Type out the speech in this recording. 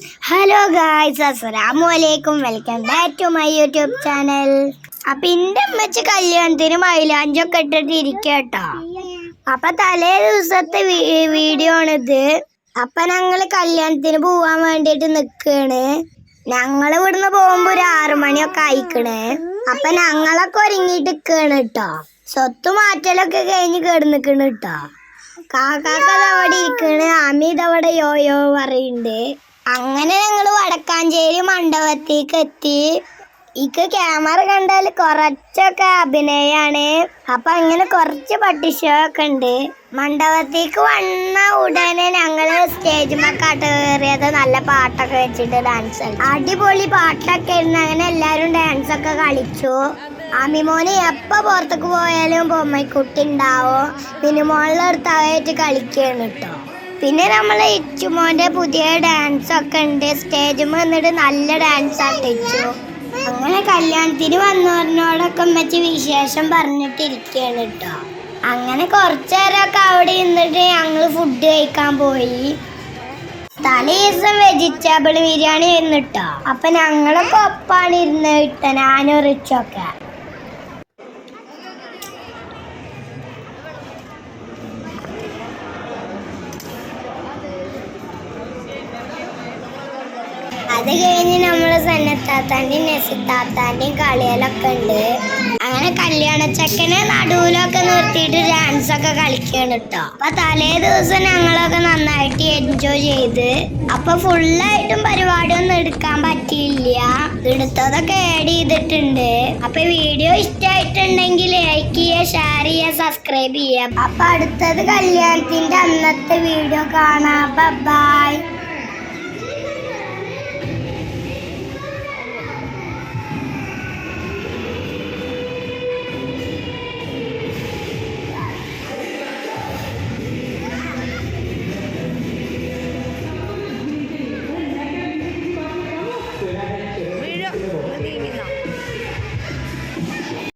Hello guys അസ്സലാമു അലൈക്കും welcome back to my YouTube channel അപ്പൊ എന്റെ അമ്മച്ച് കല്യാണത്തിന് മൈലാഞ്ചൊക്കെ ഇട്ടിട്ട് ഇരിക്കട്ടോ അപ്പൊ തലേ ദിവസത്തെ വീഡിയോ ആണിത്. അപ്പൊ ഞങ്ങൾ കല്യാണത്തിന് പോവാൻ വേണ്ടിട്ട് നിക്കാണ്. ഞങ്ങൾ ഇവിടുന്ന് പോകുമ്പോ ഒരു ആറു മണിയൊക്കെ ആയിക്കണേ. അപ്പൊ ഞങ്ങളൊക്കെ ഒരുങ്ങിട്ട് നിക്കാണ് കേട്ടോ സ്വത്ത് മാറ്റലൊക്കെ കഴിഞ്ഞ് കിടന്നിക്കണ് കേട്ടോ കാക്കാക്കത് അവിടെ ഇരിക്കണ്. അമിത് അവിടെ യോയോ പറയുന്നുണ്ട് അങ്ങനെ ഞങ്ങൾ വടക്കാഞ്ചേരി മണ്ഡപത്തേക്ക് എത്തി ഇക്ക് ക്യാമറ കണ്ടാൽ കുറച്ചൊക്കെ അഭിനയാണ്. അപ്പൊ അങ്ങനെ കുറച്ച് പട്ടിഷൊക്കെ ഉണ്ട്. മണ്ഡപത്തേക്ക് വന്ന ഉടനെ ഞങ്ങൾ സ്റ്റേജ് മക്കാട്ട് കയറിയത് നല്ല പാട്ടൊക്കെ വെച്ചിട്ട് ഡാൻസ് അടിപൊളി പാട്ടൊക്കെ ഇരുന്ന് അങ്ങനെ എല്ലാരും ഡാൻസ് ഒക്കെ കളിച്ചു. അമിമോന് എപ്പോ പുറത്തേക്ക് പോയാലും ബൊമ്മക്കുട്ടി ഉണ്ടാവും. പിന്നെ മോളിലെടുത്ത് അവയായിട്ട് കളിക്കുകയാണ് കേട്ടോ. പിന്നെ നമ്മളെ ഇച്ചുമോന്റെ പുതിയ ഡാൻസ് ഒക്കെ ഉണ്ട്. സ്റ്റേജിൽ വന്നിട്ട് നല്ല ഡാൻസ് ആട്ടിച്ചു അങ്ങനെ കല്യാണത്തിന് വന്നവരിനോടൊക്കെ വെച്ച് വിശേഷം പറഞ്ഞിട്ടിരിക്കുകയാണ് കേട്ടോ അങ്ങനെ കുറച്ചു നേരമൊക്കെ അവിടെ ഇരുന്നിട്ട് ഞങ്ങൾ ഫുഡ് കഴിക്കാൻ പോയി. തലേ ദിവസം വെജിറ്റബിൾ ബിരിയാണി ആയിരുന്നു കേട്ടോ അപ്പൊ ഞങ്ങളൊക്കെ ഒപ്പാണ് ഇരുന്ന് കിട്ടാൻ ഞാനും റിച്ചൊക്കെ അത് കഴിഞ്ഞ് നമ്മൾ സന്നത്താത്താന്റെയും നെസിത്താത്താന്റെയും കളികളൊക്കെ ഉണ്ട്. അങ്ങനെ കല്യാണ ചെക്കനെ നടുവിലൊക്കെ നിർത്തിയിട്ട് ഡാൻസ് ഒക്കെ കളിക്കാണ് കേട്ടോ അപ്പൊ തലേ ദിവസം ഞങ്ങളൊക്കെ നന്നായിട്ട് എൻജോയ് ചെയ്ത് അപ്പൊ ഫുള്ളായിട്ടും പരിപാടി ഒന്നും എടുക്കാൻ പറ്റിയില്ല. എടുത്തതൊക്കെ ആഡ് ചെയ്തിട്ടുണ്ട്. അപ്പൊ വീഡിയോ ഇഷ്ടമായിട്ടുണ്ടെങ്കിൽ ലൈക്ക് ചെയ്യുക ഷെയർ ചെയ്യുക സബ്സ്ക്രൈബ് ചെയ്യുക. അപ്പൊ അടുത്തത് കല്യാണത്തിന്റെ അന്നത്തെ വീഡിയോ കാണാം. ബൈ